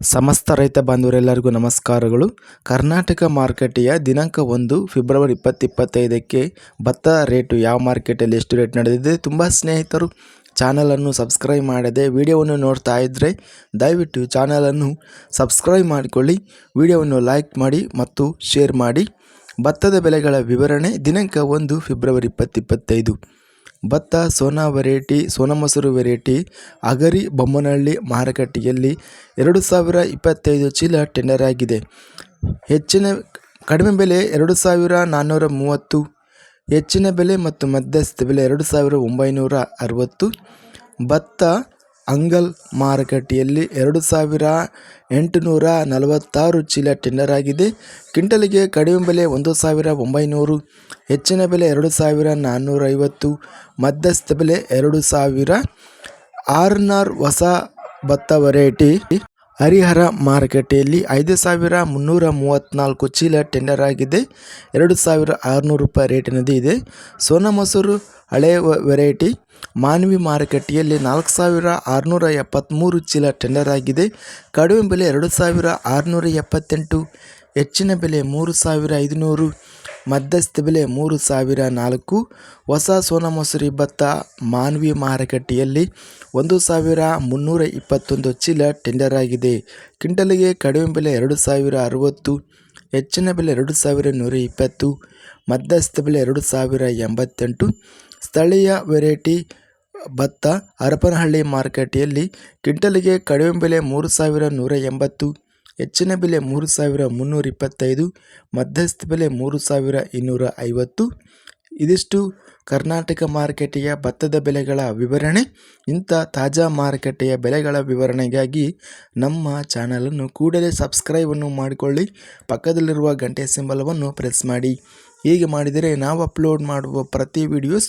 ಸಮಸ್ತ ರೈತ ಬಾಂಧವರೆಲ್ಲರಿಗೂ ನಮಸ್ಕಾರಗಳು. ಕರ್ನಾಟಕ ಮಾರುಕಟ್ಟೆಯ ದಿನಾಂಕ ಒಂದು, ಫೆಬ್ರವರಿ ಇಪ್ಪತ್ತಿಪ್ಪತ್ತೈದಕ್ಕೆ ಭತ್ತ ರೇಟು ಯಾವ ಮಾರ್ಕೆಟಲ್ಲಿ ಎಷ್ಟು ರೇಟ್ ನಡೆದಿದೆ ತುಂಬ ಸ್ನೇಹಿತರು ಚಾನಲನ್ನು ಸಬ್ಸ್ಕ್ರೈಬ್ ಮಾಡದೆ ವಿಡಿಯೋವನ್ನು ನೋಡ್ತಾ ಇದ್ದರೆ ದಯವಿಟ್ಟು ಚಾನಲನ್ನು ಸಬ್ಸ್ಕ್ರೈಬ್ ಮಾಡಿಕೊಳ್ಳಿ, ವಿಡಿಯೋವನ್ನು ಲೈಕ್ ಮಾಡಿ ಮತ್ತು ಶೇರ್ ಮಾಡಿ. ಭತ್ತದ ಬೆಲೆಗಳ ವಿವರಣೆ ದಿನಾಂಕ ಒಂದು, ಫೆಬ್ರವರಿ ಇಪ್ಪತ್ತಿಪ್ಪತ್ತೈದು ಭತ್ತ, ಸೋನಾ ವೆರೈಟಿ, ಸೋನಾ ಮಸೂರು ವೆರೈಟಿ, ಅಗರಿ ಬೊಮ್ಮನಹಳ್ಳಿ ಮಾರುಕಟ್ಟೆಯಲ್ಲಿ ಎರಡು ಸಾವಿರ ಇಪ್ಪತ್ತೈದು ಚೀಲ ಟೆಂಡರ್ ಆಗಿದೆ. ಹೆಚ್ಚಿನ, ಕಡಿಮೆ ಬೆಲೆ ಎರಡು ಸಾವಿರ ನಾನ್ನೂರ ಮೂವತ್ತು, ಹೆಚ್ಚಿನ ಬೆಲೆ ಮತ್ತು ಮಧ್ಯಸ್ಥ ಬೆಲೆ ಎರಡು ಸಾವಿರ ಒಂಬೈನೂರ ಅರವತ್ತು, ಭತ್ತ ಅಂಗಲ್ ಮಾರುಕಟ್ಟೆಯಲ್ಲಿ ಎರಡು ಸಾವಿರ ಎಂಟುನೂರ ನಲವತ್ತಾರು ಚೀಲ ಟೆಂಡರ್ ಆಗಿದೆ. ಕ್ವಿಂಟಲಿಗೆ ಕಡಿಮೆ ಬೆಲೆ ಒಂದು ಸಾವಿರ ಒಂಬೈನೂರು, ಹೆಚ್ಚಿನ ಬೆಲೆ ಎರಡು ಸಾವಿರ ನಾನ್ನೂರೈವತ್ತು ಮಧ್ಯಸ್ಥ ಬೆಲೆ ಎರಡು ಸಾವಿರ ಆರ್ನಾರ್ ಹೊಸ ಭತ್ತ ವೆರೈಟಿ ಹರಿಹರ ಮಾರುಕಟ್ಟೆಯಲ್ಲಿ ಐದು ಸಾವಿರ ಮುನ್ನೂರ ಮೂವತ್ತ್ನಾಲ್ಕು ಚೀಲ ಟೆಂಡರ್ ಆಗಿದೆ. ಎರಡು ಸಾವಿರ ಆರುನೂರು ರೂಪಾಯಿ ರೇಟಿನದು ಇದೆ. ಸೋನಾ ಮಸೂರು ಹಳೆಯ ವೆರೈಟಿ ಮಾನವಿ ಮಾರುಕಟ್ಟೆಯಲ್ಲಿ ನಾಲ್ಕು ಸಾವಿರ ಆರುನೂರ ಎಪ್ಪತ್ತ್ಮೂರು ಚೀಲ ಟೆಂಡರ್ ಆಗಿದೆ. ಕಡಿಮೆ ಬೆಲೆ ಎರಡು ಸಾವಿರ ಆರುನೂರ ಎಪ್ಪತ್ತೆಂಟು, ಹೆಚ್ಚಿನ ಬೆಲೆ ಮೂರು ಸಾವಿರ ಐದುನೂರು ಮಧ್ಯಸ್ಥ ಬೆಲೆ ಮೂರು ಸಾವಿರ ನಾಲ್ಕು, ಹೊಸ ಸೋನಾ ಮಸೂರಿ ಭತ್ತ ಮಾನ್ವಿ ಮಾರುಕಟ್ಟೆಯಲ್ಲಿ ಒಂದು ಸಾವಿರ ಮುನ್ನೂರ ಇಪ್ಪತ್ತೊಂದು ಚೀಲ ಟೆಂಡರ್ ಆಗಿದೆ. ಕ್ವಿಂಟಲಿಗೆ ಕಡಿಮೆ ಬೆಲೆ ಎರಡು ಸಾವಿರ ಅರವತ್ತು, ಹೆಚ್ಚಿನ ಬೆಲೆ ಎರಡು ಸಾವಿರ ನೂರ ಇಪ್ಪತ್ತು, ಮಧ್ಯಸ್ಥ ಬೆಲೆ ಎರಡು ಸಾವಿರ ಎಂಬತ್ತೆಂಟು. ಸ್ಥಳೀಯ ವೆರೈಟಿ ಭತ್ತ ಹರಪನಹಳ್ಳಿ ಮಾರುಕಟ್ಟೆಯಲ್ಲಿ ಕ್ವಿಂಟಲಿಗೆ ಕಡಿಮೆ ಬೆಲೆ ಮೂರು ಸಾವಿರ ನೂರ ಎಂಬತ್ತು ಹೆಚ್ಚಿನ ಬೆಲೆ ಮೂರು ಸಾವಿರ ಮುನ್ನೂರ ಇಪ್ಪತ್ತೈದು, ಮಧ್ಯಸ್ಥ ಬೆಲೆ ಮೂರು ಸಾವಿರ ಇನ್ನೂರ ಐವತ್ತು. ಇದಿಷ್ಟು ಕರ್ನಾಟಕ ಮಾರುಕಟ್ಟೆಯ ಭತ್ತದ ಬೆಲೆಗಳ ವಿವರಣೆ. ಇಂಥ ತಾಜಾ ಮಾರುಕಟ್ಟೆಯ ಬೆಲೆಗಳ ವಿವರಣೆಗಾಗಿ ನಮ್ಮ ಚಾನಲನ್ನು ಕೂಡಲೇ ಸಬ್ಸ್ಕ್ರೈಬನ್ನು ಮಾಡಿಕೊಳ್ಳಿ. ಪಕ್ಕದಲ್ಲಿರುವ ಗಂಟೆ ಸಿಂಬಲವನ್ನು ಪ್ರೆಸ್ ಮಾಡಿ. ಹೀಗೆ ಮಾಡಿದರೆ ನಾವು ಅಪ್ಲೋಡ್ ಮಾಡುವ ಪ್ರತಿ ವಿಡಿಯೋಸ್